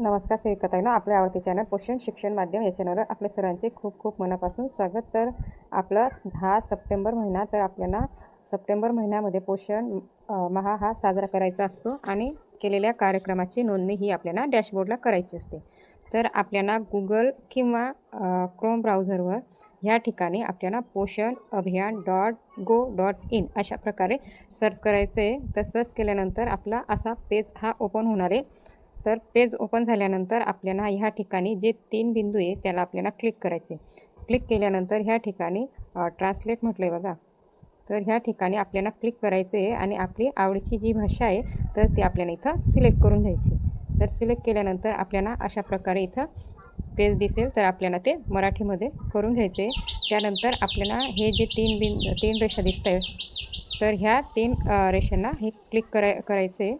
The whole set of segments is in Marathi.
नमस्कार सेविकताईनं आपल्या आवडते चॅनल पोषण शिक्षण माध्यम या चॅनलवर आपल्या सर्वांचे खूप खूप मनापासून स्वागत. तर आपलं हा सप्टेंबर महिना तर आपल्याला सप्टेंबर महिन्यामध्ये पोषण महा हा साजरा करायचा असतो आणि केलेल्या कार्यक्रमाची नोंदणी ही आपल्याला डॅशबोर्डला करायची असते. तर आपल्याला गुगल किंवा क्रोम ब्राउझरवर ह्या ठिकाणी आपल्याला पोषण अभियान डॉट गो डॉट इन अशा प्रकारे सर्च करायचं आहे तर सर्च केल्यानंतर आपला असा पेज हा ओपन होणार आहे. तर पेज ओपन झाल्यानंतर आपल्याला ह्या ठिकाणी जे तीन बिंदू आहे त्याला आपल्याला क्लिक करायचे. क्लिक केल्यानंतर ह्या ठिकाणी ट्रान्सलेट म्हटलं आहे बघा. तर ह्या ठिकाणी आपल्याला क्लिक करायचं आहे आणि आपली आवडीची जी भाषा आहे तर ती आपल्याला इथं सिलेक्ट करून घ्यायची. तर सिलेक्ट केल्यानंतर आपल्याला अशा प्रकारे इथं पेज दिसेल तर आपल्याला ते मराठीमध्ये करून घ्यायचे त्यानंतर आपल्याला हे जे तीन बिन तीन रेषा दिसत आहेत तर ह्या तीन रेषांना हे क्लिक कराय करायचं आहे.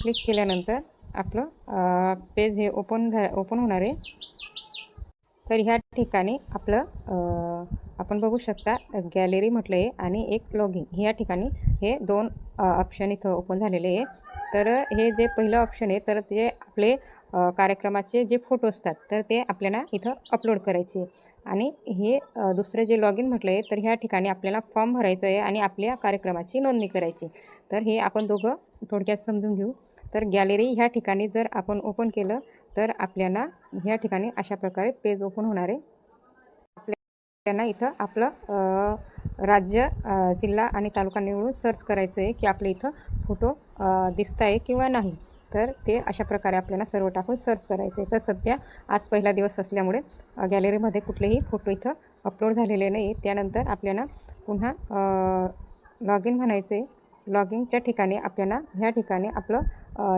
क्लिक केल्यानंतर आपलं पेज हे ओपन झा ओपन होणार आहे. तर ह्या ठिकाणी आपलं आपण बघू शकता गॅलरी म्हटलं आहे आणि एक लॉगिंग ह्या ठिकाणी हे दोन ऑप्शन इथं ओपन झालेले आहे. तर हे जे पहिलं ऑप्शन आहे तर ते आपले कार्यक्रमाचे जे फोटो असतात तर ते आपल्याला इथं अपलोड करायचे. आणि हे दुसरं जे लॉग इन म्हटलं आहे तर ह्या ठिकाणी आपल्याला फॉर्म भरायचं आहे आणि आपल्या कार्यक्रमाची नोंदणी करायची. तर हे आपण दोघं थोडक्यात समजून घेऊ. तर गॅलरी ह्या ठिकाणी जर आपण ओपन केलं तर आपल्याला ह्या ठिकाणी अशा प्रकारे पेज ओपन होणार आहे. आपल्याला इथं आपलं राज्य जिल्हा आणि तालुका निवडून सर्च करायचं आहे की आपल्या इथं फोटो दिसत आहे किंवा नाही. तर ते अशा प्रकारे आपल्याला सर्व टाकून सर्च करायचं आहे. तर सध्या आज पहिला दिवस असल्यामुळे गॅलरीमध्ये कुठलेही फोटो इथं अपलोड झालेले नाही त्यानंतर आपल्याला पुन्हा लॉग इन म्हणायचं आहे लॉग इनच्या ठिकाणी आपल्याला ह्या ठिकाणी आपलं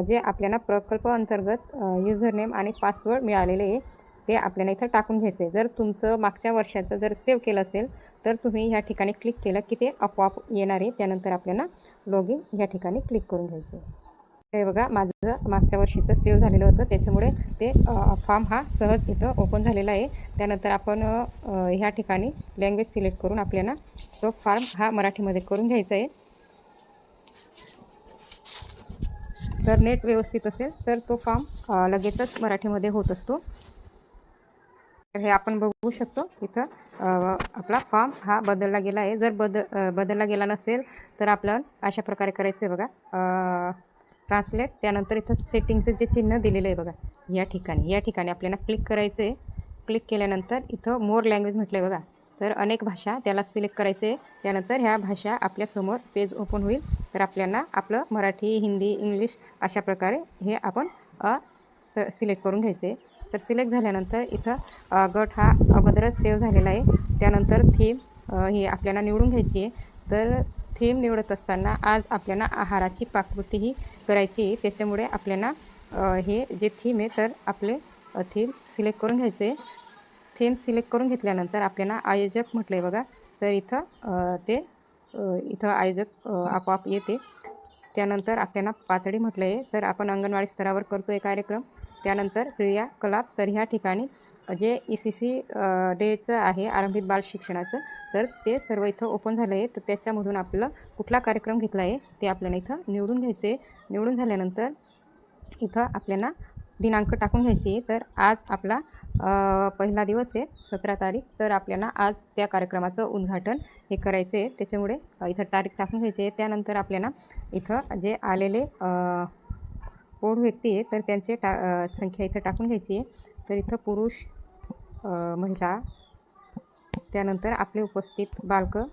जे आपल्याला प्रकल्प अंतर्गत युजर नेम आणि पासवर्ड मिळालेले आहे ते आपल्याला इथं टाकून घ्यायचं आहे जर तुमचं मागच्या वर्षाचं जर सेव्ह केलं असेल तर तुम्ही ह्या ठिकाणी क्लिक केलं की ते आपोआप येणार आहे. त्यानंतर आपल्याला लॉग इन ह्या ठिकाणी क्लिक करून घ्यायचं आहे हे बघा माझं मागच्या वर्षीचं सेव्ह झालेलं होतं. त्याच्यामुळे ते फॉर्म हा सहज इथं ओपन झालेला आहे. त्यानंतर आपण ह्या ठिकाणी लँग्वेज सिलेक्ट करून आपल्याला तो फॉर्म हा मराठीमध्ये करून घ्यायचा आहे. तर नेट व्यवस्थित असेल तर तो फॉर्म लगेचच मराठीमध्ये होत असतो. तर हे आपण बघू शकतो इथं आपला फॉर्म हा बदलला गेला आहे. जर बद बदलला गेला नसेल तर आपलं अशा प्रकारे करायचं आहे बघा. ट्रान्सलेट त्यानंतर इथं सेटिंगचं जे चिन्ह दिलेलं आहे बघा या ठिकाणी. या ठिकाणी आपल्याला क्लिक करायचं आहे क्लिक केल्यानंतर इथं मोर लँग्वेज म्हटलं आहे बघा. तर अनेक भाषा त्याला सिलेक्ट करायचे. त्यानंतर ह्या भाषा आपल्यासमोर पेज ओपन होईल. तर आपल्याला आपलं मराठी हिंदी इंग्लिश अशा प्रकारे हे आपण अ, स सिलेक्ट करून घ्यायचे. तर सिलेक्ट झाल्यानंतर इथं गट हा अगोदरच सेव्ह झालेला आहे. त्यानंतर थीम ही आपल्याला निवडून घ्यायची आहे. तर थीम निवडत असताना आज आपल्याला आहाराची पाककृती ही करायची आहे. त्याच्यामुळे आपल्याला हे जे थीम आहे तर आपले थीम सिलेक्ट करून घ्यायचे. आहे सिलेक्ट करून घेतल्यानंतर आपल्याला आयोजक म्हटलं आहे बघा. तर इथं ते इथं आयोजक आपोआप येते. त्यानंतर आपल्याला पातळी म्हटलं आहे तर आपण अंगणवाडी स्तरावर करतो आहे कार्यक्रम. त्यानंतर क्रियाकलाप तर ह्या ठिकाणी जे ई सी सी डेचं आहे आरंभित बाल शिक्षणाचं तर ते सर्व इथं ओपन झालं आहे तर त्याच्यामधून आपलं कुठला कार्यक्रम घेतला आहे ते आपल्याला इथं निवडून घ्यायचं आहे निवडून झाल्यानंतर इथं आपल्याला दिनांक टाकून घ्यायची. आहे तर आज आपला पहिला दिवस आहे सतरा तारीख. तर आपल्याला आज त्या कार्यक्रमाचं उद्घाटन हे करायचं आहे. त्याच्यामुळे इथं तारीख टाकून घ्यायची आहे. त्यानंतर आपल्याला इथं जे आलेले अ, प्रौढ व्यक्ती आहे तर त्यांचे टा संख्या इथं टाकून घ्यायची आहे. तर इथं पुरुष महिला त्यानंतर आपले उपस्थित बालकं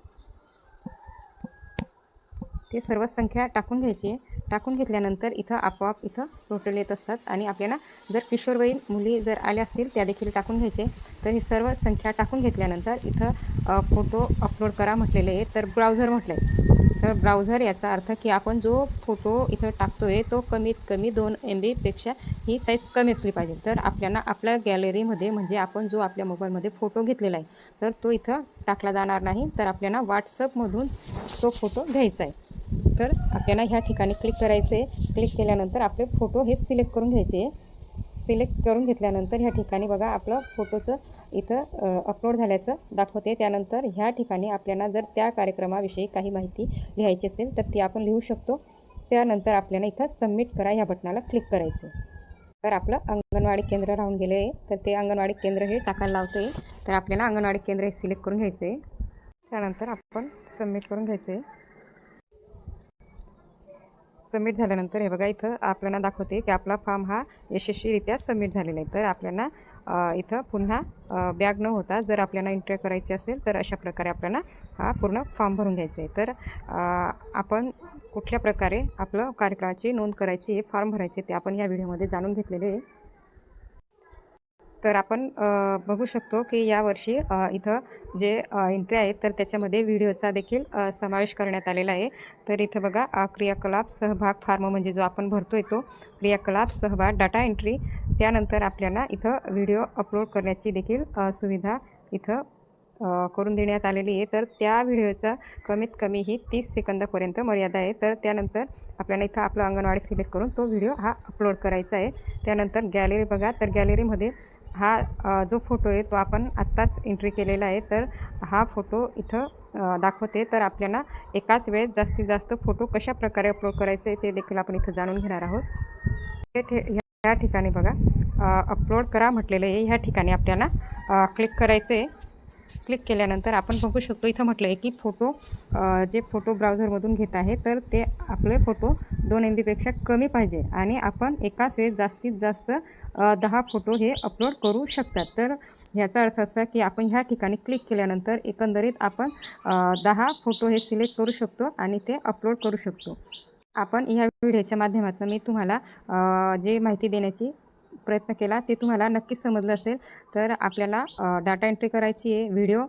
ते सर्व संख्या टाकून घ्यायची आहे. टाकून घेतल्यानंतर इथं आपोआप इथं टोटल येत असतात. आणि आपल्याला जर किशोरवयीन मुली जर आल्या असतील त्या देखील टाकून घ्यायचे. तर ही सर्व संख्या टाकून घेतल्यानंतर इथं फोटो अपलोड करा म्हटलेले आहे तर ब्राउझर म्हटलं आहे तर ब्राउझर याचा अर्थ की आपण जो फोटो इथं टाकतो आहे तो कमीत कमी दोन एम बीपेक्षा ही साईज कमी असली पाहिजे. तर आपल्याला आपल्या गॅलरीमध्ये म्हणजे आपण जो आपल्या मोबाईलमध्ये फोटो घेतलेला आहे तर तो इथं टाकला जाणार नाही. तर आपल्याला व्हॉट्सअपमधून तो फोटो घ्यायचा आहे. तर आपल्याला ह्या ठिकाणी क्लिक करायचं आहे क्लिक केल्यानंतर आपले फोटो हे सिलेक्ट करून घ्यायचे. आहे सिलेक्ट करून घेतल्यानंतर ह्या ठिकाणी बघा आपलं फोटोचं इथं अपलोड झाल्याचं दाखवते. त्यानंतर ह्या ठिकाणी आपल्याला जर त्या कार्यक्रमाविषयी काही माहिती लिहायची असेल तर ती आपण लिहू शकतो. त्यानंतर आपल्याला इथं सबमिट करा ह्या बटनाला क्लिक करायचं. तर आपलं अंगणवाडी केंद्र राहून गेलं आहे तर ते अंगणवाडी केंद्र हे टाकायला लावतं आहे तर आपल्याला अंगणवाडी केंद्र हे सिलेक्ट करून घ्यायचं आहे त्यानंतर आपण सबमिट करून घ्यायचं आहे सबमिट झाल्यानंतर हे बघा इथं आपल्याला दाखवते की आपला फॉर्म हा यशस्वीरित्या सबमिट झालेला आहे. तर आपल्याला इथं पुन्हा बॅग न होता जर आपल्याला एंट्री करायची असेल तर अशा प्रकारे आपल्याला हा पूर्ण फॉर्म भरून घ्यायचा आहे. तर आपण कुठल्या प्रकारे आपलं कार्यक्रमाची नोंद करायची आहे फॉर्म भरायचे ते आपण या व्हिडिओमध्ये जाणून घेतलेले आहे. तर आपण बघू शकतो की यावर्षी इथं जे एंट्री आहेत तर त्याच्यामध्ये व्हिडिओचा देखील समावेश करण्यात आलेला आहे. तर इथं बघा क्रियाकलाप सहभाग फार्म म्हणजे जो आपण भरतो तो क्रियाकलाप सहभाग डाटा एंट्री त्यानंतर आपल्याला इथं व्हिडिओ अपलोड करण्याची देखील सुविधा इथं करून देण्यात आलेली आहे. तर त्या व्हिडिओचा कमीत कमी ही तीस सेकंदापर्यंत मर्यादा आहे. तर त्यानंतर आपल्याला इथं आपलं अंगणवाडी सिलेक्ट करून तो व्हिडिओ हा अपलोड करायचा आहे. त्यानंतर गॅलरी बघा तर गॅलरीमध्ये हा जो फोटो आहे तो आपण आत्ताच एंट्री केलेला आहे. तर हा फोटो इथं दाखवते. तर आपल्याला एकाच वेळेस जास्तीत जास्त फोटो कशा प्रकारे अपलोड करायचे ते देखील आपण इथं जाणून घेणार आहोत. हे ठे ह्या ठिकाणी बघा अपलोड करा म्हटलेलं आहे. ह्या ठिकाणी आपल्याला क्लिक करायचं आहे क्लिक केल्यानंतर आपण बघू शकतो इथं म्हटलं आहे की फोटो जे फोटो ब्राउझरमधून घेत आहे तर ते आपले फोटो दोन एम बीपेक्षा कमी पाहिजे आणि आपण एकाच वेळेस जास्तीत जास्त दहा फोटो हे अपलोड करू शकतात. तर ह्याचा अर्थ असा की आपण ह्या ठिकाणी क्लिक केल्यानंतर एकंदरीत आपण दहा फोटो हे सिलेक्ट करू शकतो आणि ते अपलोड करू शकतो. आपण ह्या व्हिडिओच्या माध्यमातून मी तुम्हाला जे माहिती देण्याची प्रयत्न केला ते तुम्हाला नक्कीच समजलं असेल. तर आपल्याला डाटा एंट्री करायची आहे व्हिडिओ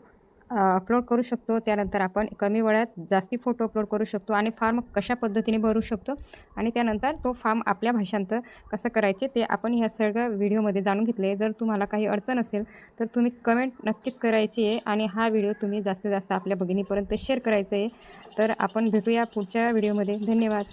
अपलोड करू शकतो. त्यानंतर आपण कमी वेळात जास्ती फोटो अपलोड करू शकतो आणि फॉर्म कशा पद्धतीने भरू शकतो आणि त्यानंतर तो फॉर्म आपल्या भाषांतर कसं करायचे ते आपण ह्या सगळ्या व्हिडिओमध्ये जाणून घेतले. जर तुम्हाला काही अडचण असेल तर तुम्ही कमेंट नक्कीच करायची आहे आणि हा व्हिडिओ तुम्ही जास्तीत जास्त आपल्या भगिनीपर्यंत शेअर करायचा आहे. तर आपण भेटूया पुढच्या व्हिडिओमध्ये धन्यवाद.